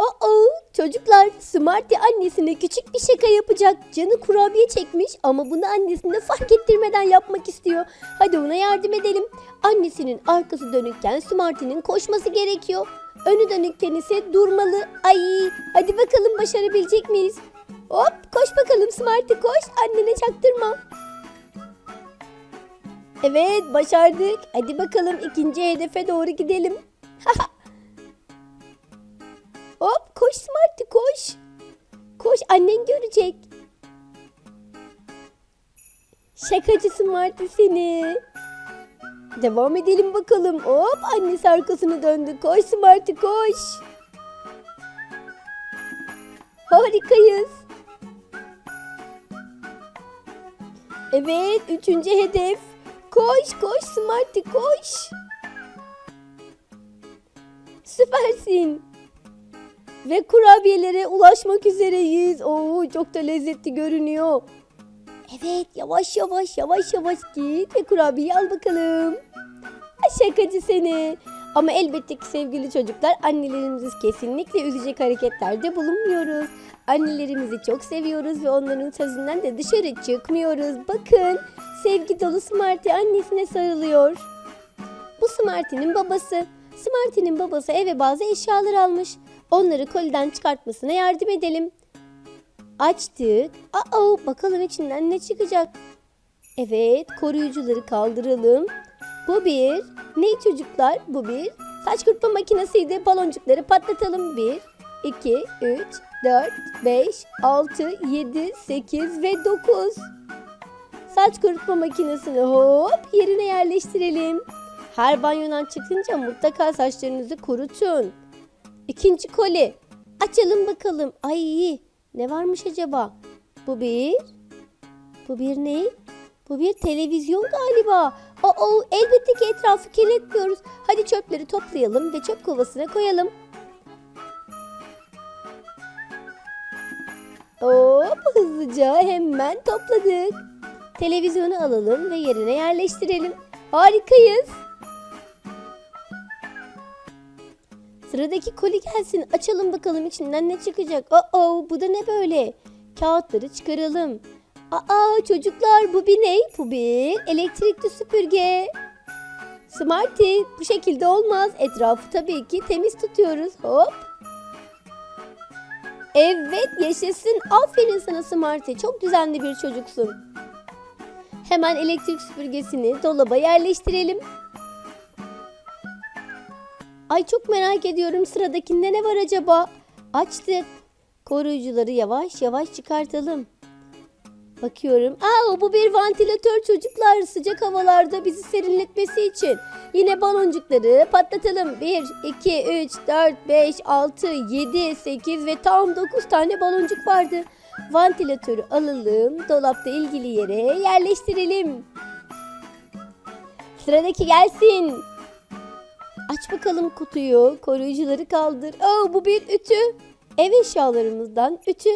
Oo, çocuklar Smarty annesine küçük bir şaka yapacak. Canı kurabiye çekmiş ama bunu annesine fark ettirmeden yapmak istiyor. Hadi ona yardım edelim. Annesinin arkası dönükken Smarty'nin koşması gerekiyor. Önü dönükken ise durmalı. Ay hadi bakalım başarabilecek miyiz? Hop koş bakalım Smarty koş annene çaktırma. Evet başardık. Hadi bakalım ikinci hedefe doğru gidelim. Hop koş Smarty koş. Koş annen görecek. Şakacı Smarty seni. Devam edelim bakalım. Hop annesi arkasını döndü. Koş Smarty koş. Harikayız. Evet üçüncü hedef. Koş koş Smarty koş. Süpersin. Ve kurabiyelere ulaşmak üzereyiz. Oo çok da lezzetli görünüyor. Evet yavaş yavaş yavaş yavaş git ve kurabiye al bakalım. Şakacı seni. Ama elbette ki sevgili çocuklar annelerimizi kesinlikle üzecek hareketlerde bulunmuyoruz. Annelerimizi çok seviyoruz ve onların sözünden de dışarı çıkmıyoruz. Bakın sevgi dolu Smarty annesine sarılıyor. Bu Smarty'nin babası. Smarty'nin babası eve bazı eşyalar almış. Onları koliden çıkartmasına yardım edelim. Açtık. Aa, bakalım içinden ne çıkacak. Evet, koruyucuları kaldıralım. Bu bir. Ne çocuklar? Bu bir. Saç kurutma makinesiydi. Baloncukları patlatalım. 1, 2, 3, 4, 5, 6, 7, 8 ve 9. Saç kurutma makinesini hop yerine yerleştirelim. Her banyodan çıkınca mutlaka saçlarınızı kurutun. İkinci koli. Açalım bakalım. Ay ne varmış acaba? Bu bir. Bu bir ne? Bu bir televizyon galiba. Oo, elbette ki etrafı kirletmiyoruz. Hadi çöpleri toplayalım ve çöp kovasına koyalım. Hop hızlıca hemen topladık. Televizyonu alalım ve yerine yerleştirelim. Harikayız. Sıradaki koli gelsin. Açalım bakalım içinden ne çıkacak. Oo, bu da ne böyle? Kağıtları çıkaralım. Aa çocuklar bu bir ne? Bu bir elektrikli süpürge. Smarty bu şekilde olmaz. Etrafı tabii ki temiz tutuyoruz. Hop. Evet yaşasın. Aferin sana Smarty. Çok düzenli bir çocuksun. Hemen elektrik süpürgesini dolaba yerleştirelim. Ay çok merak ediyorum sıradakinde ne var acaba? Açtık. Koruyucuları yavaş yavaş çıkartalım. Bakıyorum. Aa bu bir vantilatör çocuklar sıcak havalarda bizi serinletmesi için. Yine baloncukları patlatalım. 1, 2, 3, 4, 5, 6, 7, 8 ve tam 9 tane baloncuk vardı. Vantilatörü alalım. Dolapta ilgili yere yerleştirelim. Sıradaki gelsin. Aç bakalım kutuyu. Koruyucuları kaldır. Oo, bu bir ütü. Ev eşyalarımızdan ütü.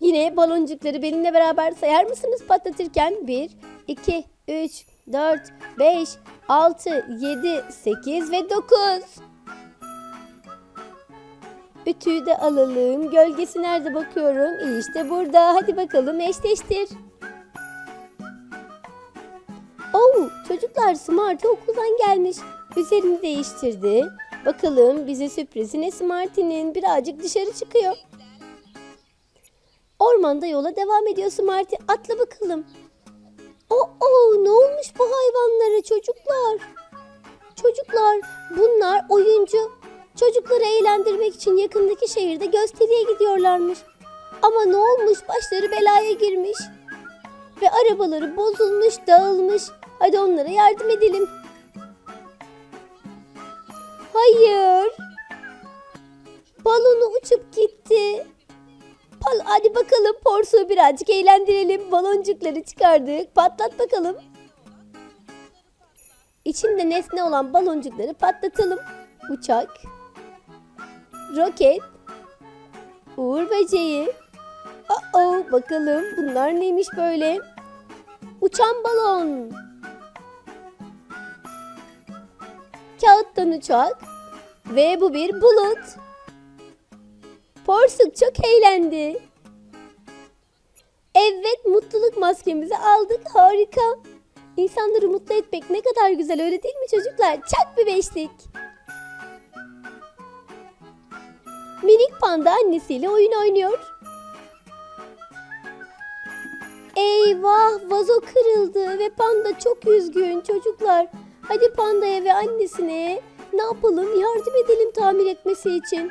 Yine baloncukları benimle beraber sayar mısınız patlatırken? 1, 2, 3, 4, 5, 6, 7, 8 ve 9. Ütüyü de alalım. Gölgesi nerede bakıyorum? İşte burada. Hadi bakalım eşleştir. Oo, çocuklar Smarty okuldan gelmiş. Üzerini değiştirdi. Bakalım bize sürprizi ne Smarty'nin birazcık dışarı çıkıyor. Ormanda yola devam ediyor Smarty. Atla bakalım. Oo, ne olmuş bu hayvanlara çocuklar? Çocuklar bunlar oyuncu. Çocukları eğlendirmek için yakındaki şehirde gösteriye gidiyorlarmış. Ama ne olmuş başları belaya girmiş. Ve arabaları bozulmuş dağılmış. Hadi onlara yardım edelim. Hayır. Balonu uçup gitti. Pal hadi bakalım Porsu'yu birazcık eğlendirelim. Baloncukları çıkardık. Patlat bakalım. İçinde nesne olan baloncukları patlatalım. Uçak, roket, uğur böceği. Aa, bakalım bunlar neymiş böyle? Uçan balon. Kağıttan uçak. Ve bu bir bulut. Porsuk çok eğlendi. Evet mutluluk maskemizi aldık harika. İnsanları mutlu etmek ne kadar güzel öyle değil mi çocuklar? Çak bir beşlik. Minik panda annesiyle oyun oynuyor. Eyvah vazo kırıldı ve panda çok üzgün çocuklar. Hadi pandaya ve annesine ne yapalım yardım edelim tamir etmesi için.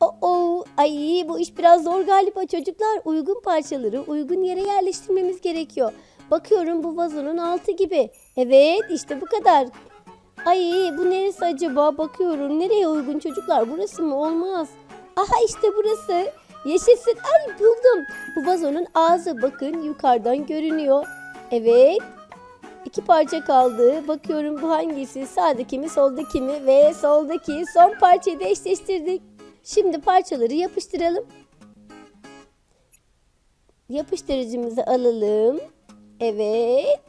Oo, ay bu iş biraz zor galiba çocuklar. Uygun parçaları uygun yere yerleştirmemiz gerekiyor. Bakıyorum bu vazonun altı gibi. Evet işte bu kadar. Ay bu neresi acaba? Bakıyorum nereye uygun çocuklar? Burası mı? Olmaz. Aha işte burası. Yaşasın. Ay buldum. Bu vazonun ağzı bakın yukarıdan görünüyor. Evet. İki parça kaldı. Bakıyorum bu hangisi? Sağdaki mi soldaki mi? Ve soldaki son parçayı da eşleştirdik. Şimdi parçaları yapıştıralım. Yapıştırıcımızı alalım. Evet.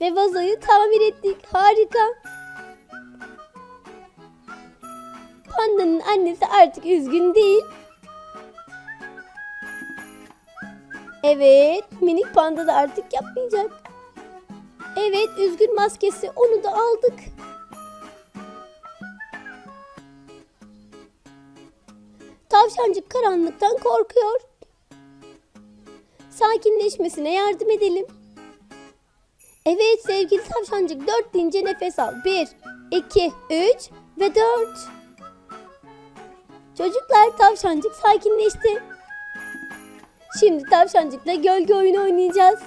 Ve vazoyu tamir ettik. Harika. Pandanın annesi artık üzgün değil. Evet, minik panda da artık yapmayacak. Evet, üzgün maskesi onu da aldık. Tavşancık karanlıktan korkuyor. Sakinleşmesine yardım edelim. Evet sevgili tavşancık dört deyince nefes al. Bir, iki, üç ve dört. Çocuklar tavşancık sakinleşti. Şimdi tavşancıkla gölge oyunu oynayacağız.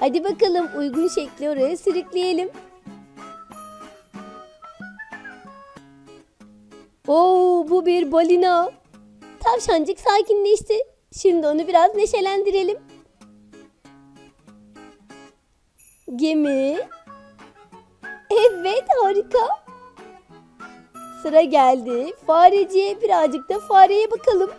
Hadi bakalım uygun şekli oraya sürükleyelim. Oo bu bir balina. Tavşancık sakinleşti. Şimdi onu biraz neşelendirelim. Gemi. Evet harika. Sıra geldi. Fareciye birazcık da fareye bakalım.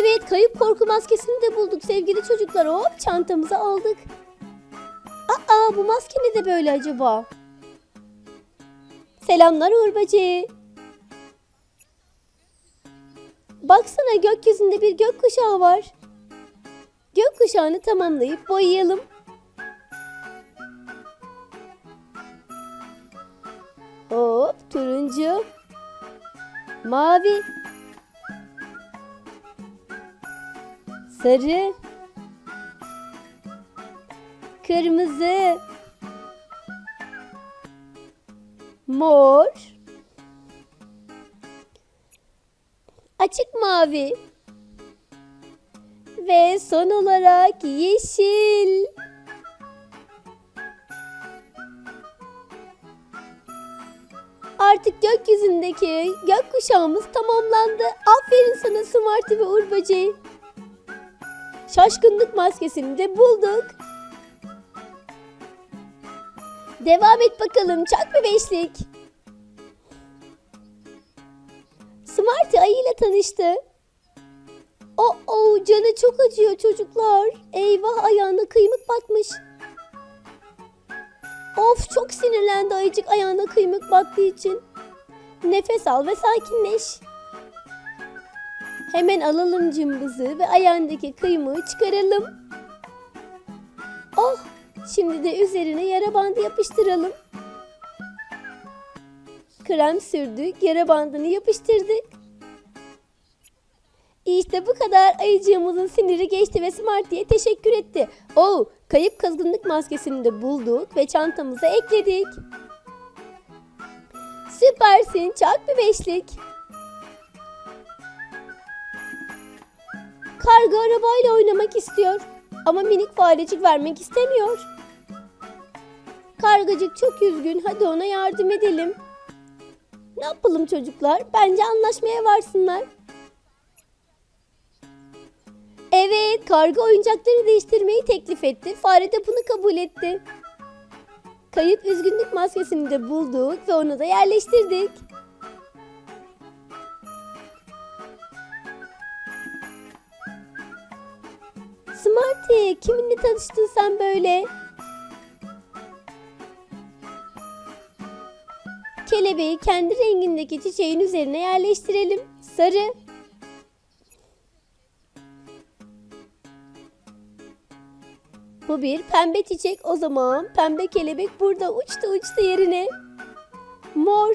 Evet kayıp korku maskesini de bulduk sevgili çocuklar. Hop çantamıza aldık. Aa bu maske ne de böyle acaba? Selamlar Uğur. Baksana gökyüzünde bir gökkuşağı var. Gökkuşağını tamamlayıp boyayalım. Hop turuncu. Mavi. Sarı. Kırmızı. Mor. Açık mavi. Ve son olarak yeşil. Artık gökyüzündeki gökkuşağımız tamamlandı. Aferin sana Smarty ve Böceği. Şaşkınlık maskesini de bulduk. Devam et bakalım çak bir beşlik. Smarty ayı ile tanıştı. O o canı çok acıyor çocuklar. Eyvah ayağına kıymık batmış. Of çok sinirlendi ayıcık ayağına kıymık battığı için. Nefes al ve sakinleş. Hemen alalım cımbızı ve ayağındaki kıymığı çıkaralım. Oh şimdi de üzerine yara bandı yapıştıralım. Krem sürdük, yara bandını yapıştırdık. İşte bu kadar ayıcığımızın siniri geçti ve Smarty'ye teşekkür etti. Oh, kayıp kızgınlık maskesini de bulduk ve çantamıza ekledik. Süpersin, çak bir beşlik. Karga arabayla oynamak istiyor ama minik farecik vermek istemiyor. Kargacık çok üzgün, hadi ona yardım edelim. Ne yapalım çocuklar? Bence anlaşmaya varsınlar. Evet, karga oyuncakları değiştirmeyi teklif etti. Fare de bunu kabul etti. Kayıp üzgünlük maskesini de bulduk ve onu da yerleştirdik. Smarty, kiminle tanıştın sen böyle? Kelebeği kendi rengindeki çiçeğin üzerine yerleştirelim. Sarı. Bu bir pembe çiçek o zaman. Pembe kelebek burada uçtu uçtu yerine. Mor.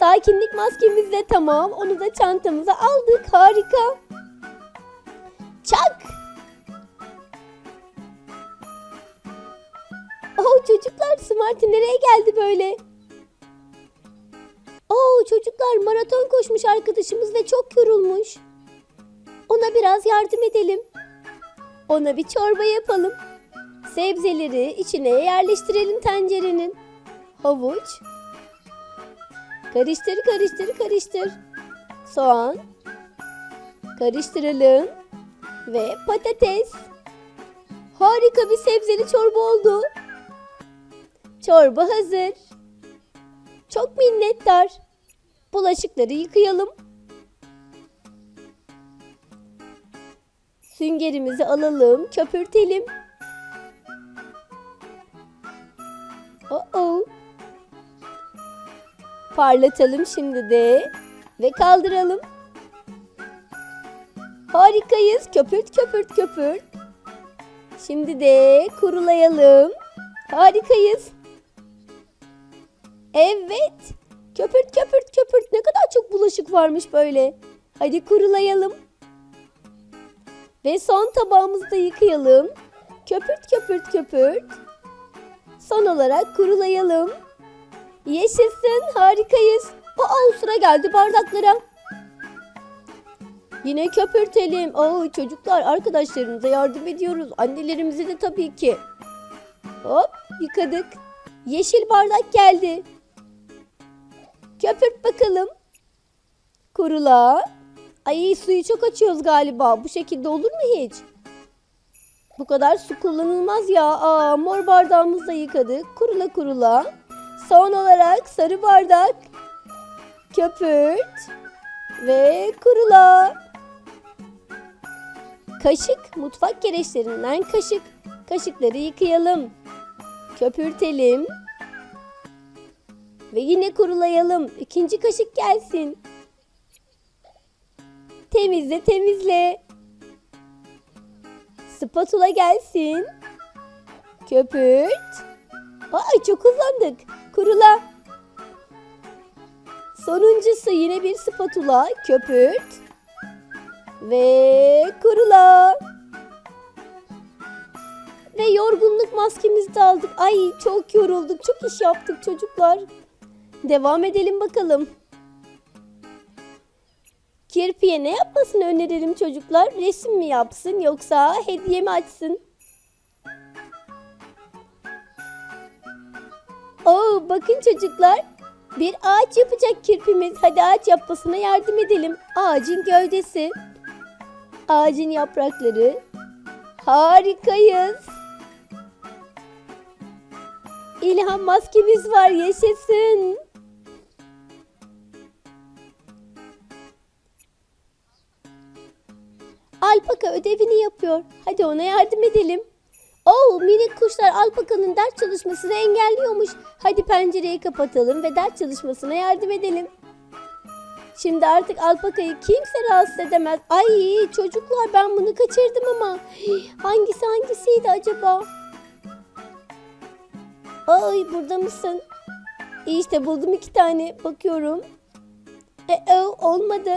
Sakinlik maskemiz de tamam. Onu da çantamıza aldık. Harika. Çak. Oh çocuklar Smarty nereye geldi böyle? Oh çocuklar maraton koşmuş arkadaşımız ve çok yorulmuş. Ona biraz yardım edelim. Ona bir çorba yapalım. Sebzeleri içine yerleştirelim tencerenin. Havuç. Karıştır karıştır karıştır. Soğan. Karıştıralım. Ve patates. Harika bir sebzeli çorba oldu. Çorba hazır. Çok minnettar. Bulaşıkları yıkayalım. Süngerimizi alalım, köpürtelim. Oh oh. Parlatalım şimdi de ve kaldıralım. Harikayız. Köpürt köpürt köpürt. Şimdi de kurulayalım. Harikayız. Evet. Köpürt köpürt köpürt. Ne kadar çok bulaşık varmış böyle. Hadi kurulayalım. Ve son tabağımızı da yıkayalım. Köpürt köpürt köpürt. Son olarak kurulayalım. Yaşasın harikayız. Aa sıra geldi bardaklara. Yine köpürtelim. Oo çocuklar arkadaşlarımıza yardım ediyoruz. Annelerimize de tabii ki. Hop yıkadık. Yeşil bardak geldi. Köpürt bakalım. Kurula. Ay suyu çok açıyoruz galiba. Bu şekilde olur mu hiç? Bu kadar su kullanılmaz ya. Aa, mor bardağımızı da yıkadık. Kurula kurula. Son olarak sarı bardak. Köpürt. Ve kurula. Kaşık. Mutfak gereçlerinden kaşık. Kaşıkları yıkayalım. Köpürtelim. Ve yine kurulayalım. İkinci kaşık gelsin. Temizle temizle. Spatula gelsin. Köpürt. Ay çok hızlandık. Kurula. Sonuncusu yine bir spatula. Köpürt. Ve kurula. Ve yorgunluk maskemizi de aldık. Ay çok yorulduk. Çok iş yaptık çocuklar. Devam edelim bakalım. Kirpiye ne yapmasını önerelim çocuklar? Resim mi yapsın yoksa hediye mi açsın? Bakın çocuklar. Bir ağaç yapacak kirpimiz. Hadi ağaç yapmasına yardım edelim. Ağacın gövdesi. Ağacın yaprakları. Harikayız. İlham maskemiz var yaşasın. Alpaka ödevini yapıyor. Hadi ona yardım edelim. Oh minik kuşlar alpakanın ders çalışmasını engelliyormuş. Hadi pencereyi kapatalım ve ders çalışmasına yardım edelim. Şimdi artık alpakayı kimse rahatsız edemez. Ay çocuklar ben bunu kaçırdım ama. Hangisi hangisiydi acaba? Ay burada mısın? İşte buldum iki tane. Bakıyorum. E, e, olmadı.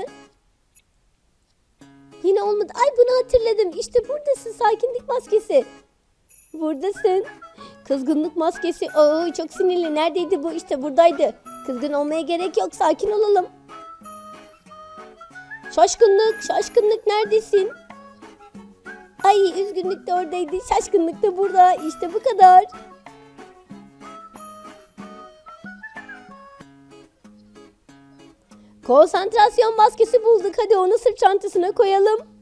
Yine olmadı. Ay bunu hatırladım. İşte buradasın sakinlik maskesi. Buradasın. Kızgınlık maskesi. Aa, çok sinirli. Neredeydi bu? İşte buradaydı. Kızgın olmaya gerek yok. Sakin olalım. Şaşkınlık. Şaşkınlık neredesin? Ay üzgünlük de oradaydı. Şaşkınlık da burada. İşte bu kadar. Konsantrasyon maskesi bulduk. Hadi onu sırt çantasına koyalım.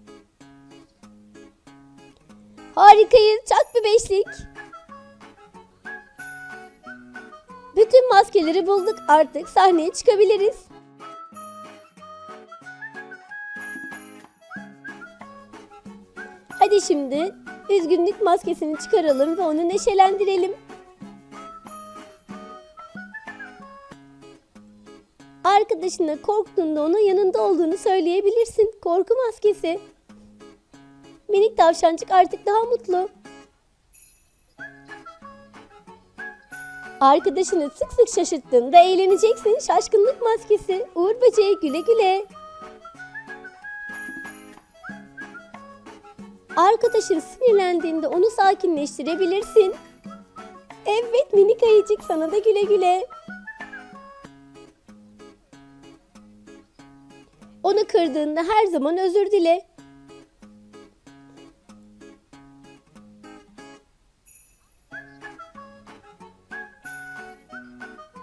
Harikayız. Çak bir beşlik. Bütün maskeleri bulduk. Artık sahneye çıkabiliriz. Hadi şimdi üzgünlük maskesini çıkaralım ve onu neşelendirelim. Arkadaşına korktuğunda ona yanında olduğunu söyleyebilirsin. Korku maskesi. Minik tavşancık artık daha mutlu. Arkadaşını sık sık şaşırttığında eğleneceksin. Şaşkınlık maskesi. Uğur böceği güle güle. Arkadaşın sinirlendiğinde onu sakinleştirebilirsin. Evet minik ayıcık sana da güle güle. Onu kırdığında her zaman özür dile.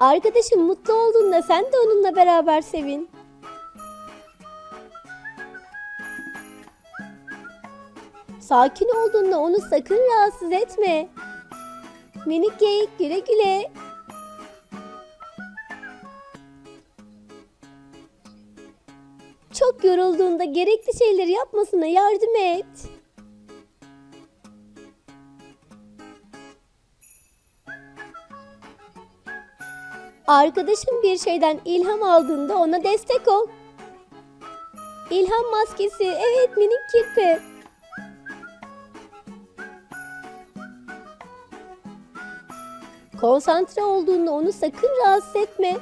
Arkadaşın mutlu olduğunda sen de onunla beraber sevin. Sakin olduğunda onu sakın rahatsız etme. Minik geyik güle güle. Çok yorulduğunda gerekli şeyleri yapmasına yardım et. Arkadaşın bir şeyden ilham aldığında ona destek ol. İlham maskesi, evet minik kirpi. Konsantre olduğunda onu sakın rahatsız etme.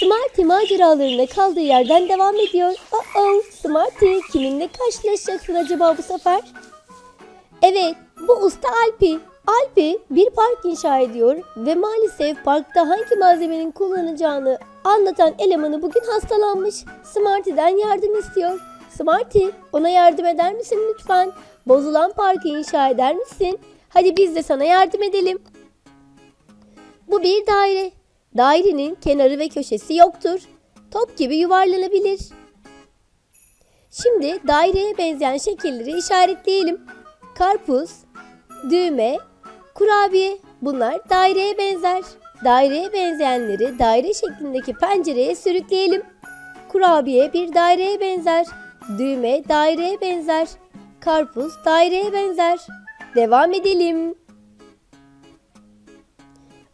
Smarty maceralarına kaldığı yerden devam ediyor. Oh Smarty kiminle karşılaşacaksın acaba bu sefer? Evet bu usta Alpi. Alpi bir park inşa ediyor ve maalesef parkta hangi malzemenin kullanacağını anlatan elemanı bugün hastalanmış. Smarty'den yardım istiyor. Smarty ona yardım eder misin lütfen? Bozulan parkı inşa eder misin? Hadi biz de sana yardım edelim. Bu bir daire. Dairenin kenarı ve köşesi yoktur. Top gibi yuvarlanabilir. Şimdi daireye benzeyen şekilleri işaretleyelim. Karpuz, düğme, kurabiye bunlar daireye benzer. Daireye benzeyenleri daire şeklindeki pencereye sürükleyelim. Kurabiye bir daireye benzer. Düğme daireye benzer. Karpuz daireye benzer. Devam edelim.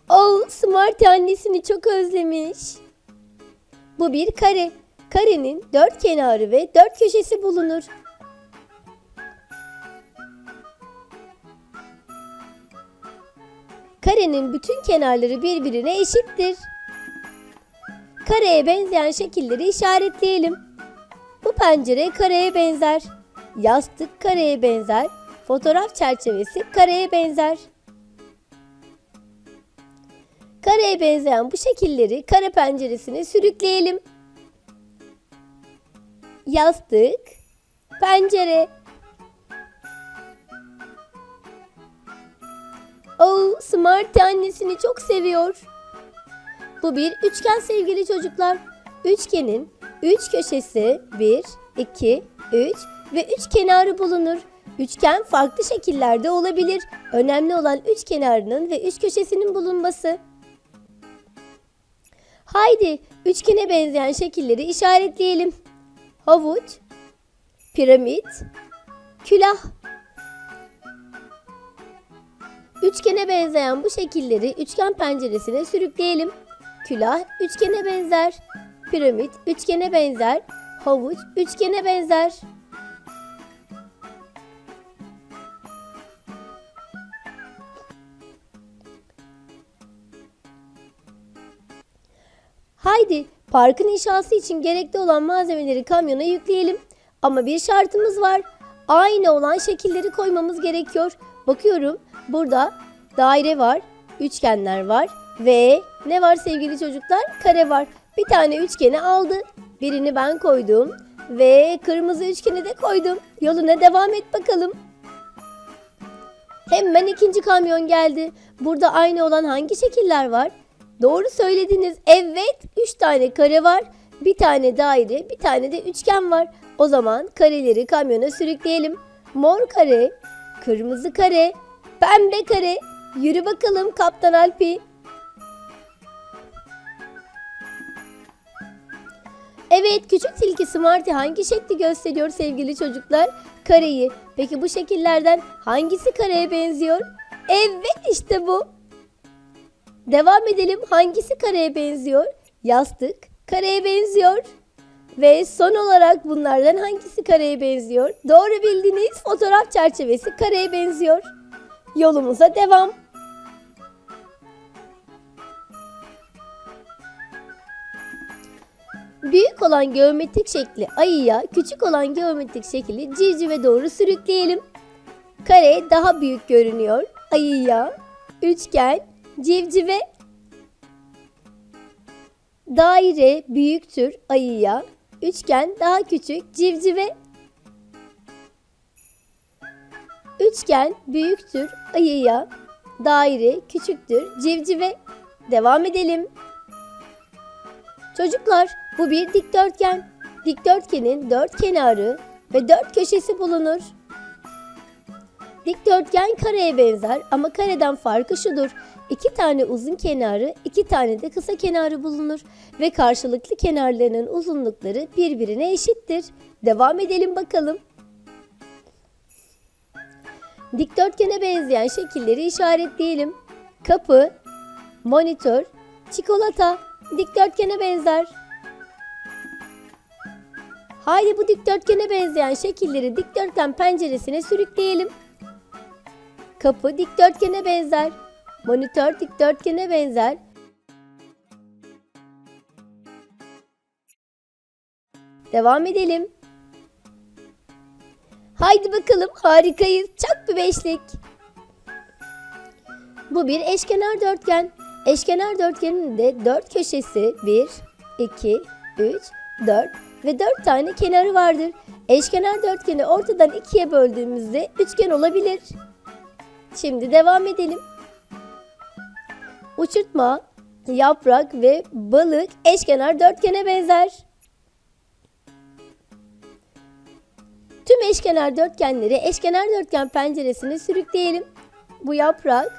Oh, Smart annesini çok özlemiş. Bu bir kare. Karenin dört kenarı ve dört köşesi bulunur. Karenin bütün kenarları birbirine eşittir. Kareye benzeyen şekilleri işaretleyelim. Bu pencere kareye benzer. Yastık kareye benzer. Fotoğraf çerçevesi kareye benzer. Kareye benzeyen bu şekilleri kare penceresine sürükleyelim. Yastık, pencere. Oh, Smarty annesini çok seviyor. Bu bir üçgen sevgili çocuklar. Üçgenin üç köşesi 1, 2, 3 ve üç kenarı bulunur. Üçgen farklı şekillerde olabilir. Önemli olan üç kenarının ve üç köşesinin bulunması. Haydi üçgene benzeyen şekilleri işaretleyelim. Havuç, piramit, külah. Üçgene benzeyen bu şekilleri üçgen penceresine sürükleyelim. Külah üçgene benzer. Piramit üçgene benzer. Havuç üçgene benzer. Haydi parkın inşası için gerekli olan malzemeleri kamyona yükleyelim. Ama bir şartımız var. Aynı olan şekilleri koymamız gerekiyor. Bakıyorum burada daire var, üçgenler var ve ne var sevgili çocuklar? Kare var. Bir tane üçgeni aldı. Birini ben koydum. Ve kırmızı üçgeni de koydum. Yoluna devam et bakalım. Hemen ikinci kamyon geldi. Burada aynı olan hangi şekiller var? Doğru söylediniz. Evet, üç tane kare var. Bir tane daire, bir tane de üçgen var. O zaman kareleri kamyona sürükleyelim. Mor kare, kırmızı kare, pembe kare. Yürü bakalım Kaptan Alpi. Evet, küçük tilki Smarty hangi şekli gösteriyor sevgili çocuklar? Kareyi. Peki bu şekillerden hangisi kareye benziyor? Evet işte bu. Devam edelim. Hangisi kareye benziyor? Yastık kareye benziyor. Ve son olarak bunlardan hangisi kareye benziyor? Doğru bildiniz. Fotoğraf çerçevesi kareye benziyor. Yolumuza devam. Büyük olan geometrik şekli ayıya, küçük olan geometrik şekli civcive doğru sürükleyelim. Kare daha büyük görünüyor ayıya, üçgen, civcive. Daire büyüktür ayıya, üçgen daha küçük civcive. Üçgen büyüktür ayıya, daire küçüktür civcive. Devam edelim. Çocuklar bu bir dikdörtgen. Dikdörtgenin dört kenarı ve dört köşesi bulunur. Dikdörtgen kareye benzer ama kareden farkı şudur. İki tane uzun kenarı, iki tane de kısa kenarı bulunur ve karşılıklı kenarlarının uzunlukları birbirine eşittir. Devam edelim bakalım. Dikdörtgene benzeyen şekilleri işaretleyelim. Kapı, monitör, çikolata dikdörtgene benzer. Haydi bu dikdörtgene benzeyen şekilleri dikdörtgen penceresine sürükleyelim. Kapı dikdörtgene benzer. Monitör dikdörtgene benzer. Devam edelim. Haydi bakalım harikayız. Çak bir beşlik. Bu bir eşkenar dörtgen. Eşkenar dörtgenin de dört köşesi 1, 2, 3, 4 ve 4 tane kenarı vardır. Eşkenar dörtgeni ortadan ikiye böldüğümüzde üçgen olabilir. Şimdi devam edelim. Uçurtma, yaprak ve balık eşkenar dörtgene benzer. Tüm eşkenar dörtgenleri eşkenar dörtgen penceresine sürükleyelim. Bu yaprak,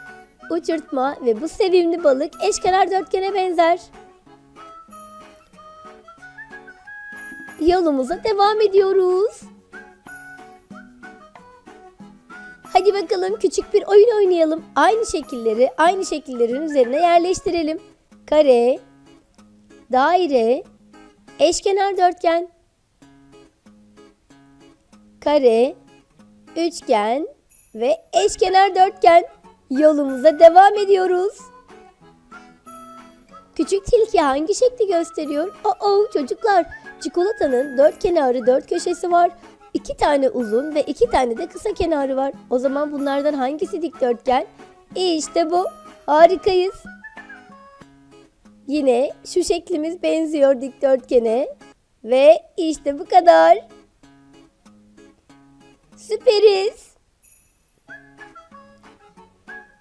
uçurtma ve bu sevimli balık eşkenar dörtgene benzer. Yolumuza devam ediyoruz. Hadi bakalım küçük bir oyun oynayalım. Aynı şekilleri aynı şekillerin üzerine yerleştirelim. Kare, daire, eşkenar dörtgen, kare, üçgen ve eşkenar dörtgen. Yolumuza devam ediyoruz. Küçük tilki hangi şekli gösteriyor? Oo çocuklar çikolatanın dört kenarı dört köşesi var. İki tane uzun ve iki tane de kısa kenarı var. O zaman bunlardan hangisi dikdörtgen? İşte bu. Harikayız. Yine şu şeklimiz benziyor dikdörtgene. Ve işte bu kadar. Süperiz.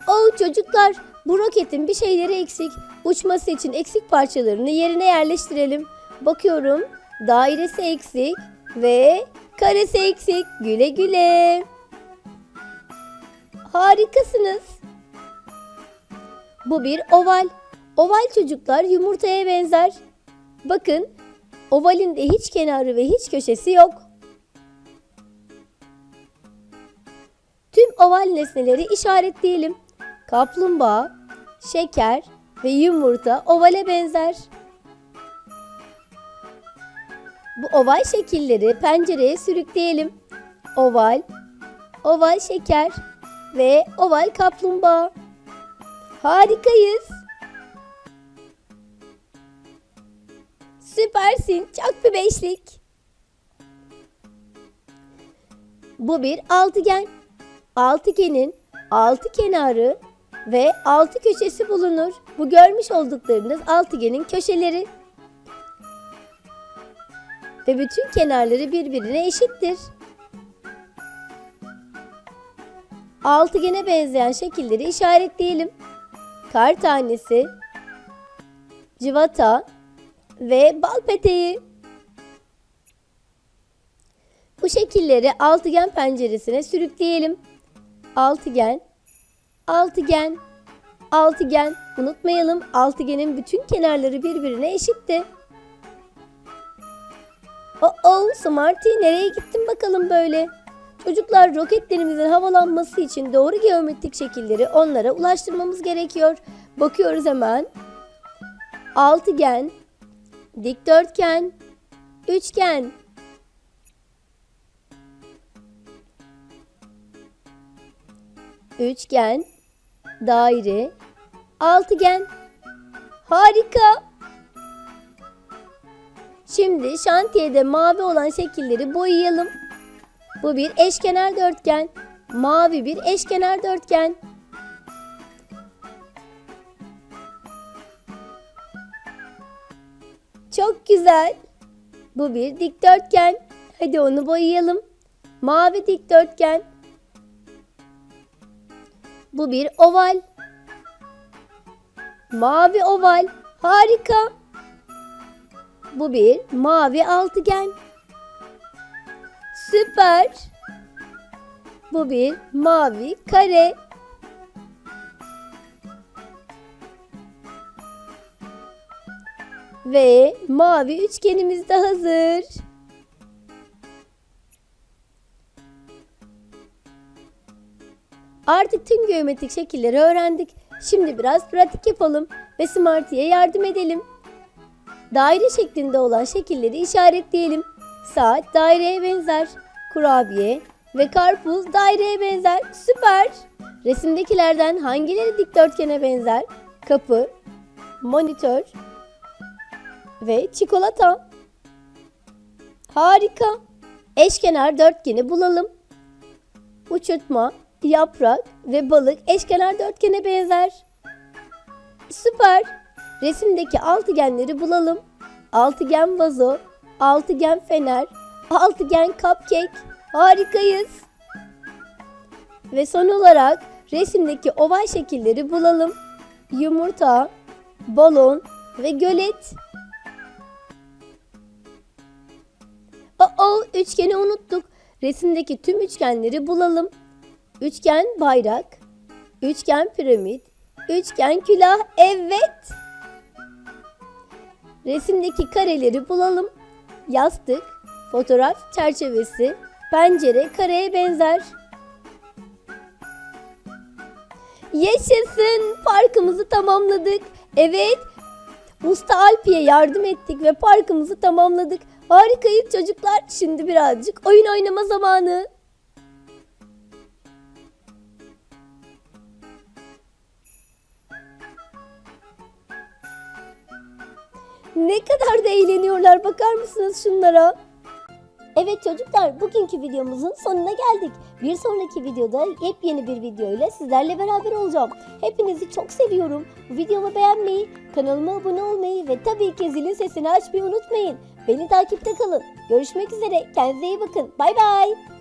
Oo çocuklar bu roketin bir şeyleri eksik. Uçması için eksik parçalarını yerine yerleştirelim. Bakıyorum dairesi eksik ve karesi eksik. Güle güle. Harikasınız. Bu bir oval. Oval çocuklar yumurtaya benzer. Bakın ovalin de hiç kenarı ve hiç köşesi yok. Tüm oval nesneleri işaretleyelim. Kaplumbağa, şeker ve yumurta ovale benzer. Bu oval şekilleri pencereye sürükleyelim. Oval, oval şeker ve oval kaplumbağa. Harikayız. Süpersin. Çok bir beşlik. Bu bir altıgen. Altıgenin altı kenarı ve altı köşesi bulunur. Bu görmüş olduklarınız altıgenin köşeleri. Ve bütün kenarları birbirine eşittir. Altıgene benzeyen şekilleri işaretleyelim. Kar tanesi, civata ve bal peteği. Bu şekilleri altıgen penceresine sürükleyelim. Altıgen, altıgen, altıgen. Unutmayalım altıgenin bütün kenarları birbirine eşitti. Oh Smarty nereye gittin bakalım böyle? Çocuklar roketlerimizin havalanması için doğru geometrik şekilleri onlara ulaştırmamız gerekiyor. Bakıyoruz hemen. Altıgen, dikdörtgen, üçgen. Üçgen, daire, altıgen. Harika. Şimdi şantiyede mavi olan şekilleri boyayalım. Bu bir eşkenar dörtgen. Mavi bir eşkenar dörtgen. Çok güzel. Bu bir dikdörtgen. Hadi onu boyayalım. Mavi dikdörtgen. Bu bir oval. Mavi oval. Harika. Bu bir mavi altıgen. Süper. Bu bir mavi kare. Ve mavi üçgenimiz de hazır. Artık tüm geometrik şekilleri öğrendik. Şimdi biraz pratik yapalım ve Smarty'ye yardım edelim. Daire şeklinde olan şekilleri işaretleyelim. Saat daireye benzer. Kurabiye ve karpuz daireye benzer. Süper. Resimdekilerden hangileri dikdörtgene benzer? Kapı, monitör ve çikolata. Harika. Eşkenar dörtgeni bulalım. Uçurtma, yaprak ve balık eşkenar dörtgene benzer. Süper. Resimdeki altıgenleri bulalım. Altıgen vazo, altıgen fener, altıgen cupcake. Harikayız. Ve son olarak resimdeki oval şekilleri bulalım. Yumurta, balon ve gölet. Oo, üçgeni unuttuk. Resimdeki tüm üçgenleri bulalım. Üçgen bayrak, üçgen piramit, üçgen külah. Evet. Resimdeki kareleri bulalım. Yastık, fotoğraf çerçevesi, pencere kareye benzer. Yaşasın! Parkımızı tamamladık. Evet, Usta Alpi'ye yardım ettik ve parkımızı tamamladık. Harikayız çocuklar. Şimdi birazcık oyun oynama zamanı. Ne kadar da eğleniyorlar bakar mısınız şunlara? Evet çocuklar bugünkü videomuzun sonuna geldik. Bir sonraki videoda yepyeni bir video ile sizlerle beraber olacağım. Hepinizi çok seviyorum. Videomu beğenmeyi, kanalıma abone olmayı ve tabii ki zilin sesini açmayı unutmayın. Beni takipte kalın. Görüşmek üzere. Kendinize iyi bakın. Bay bay.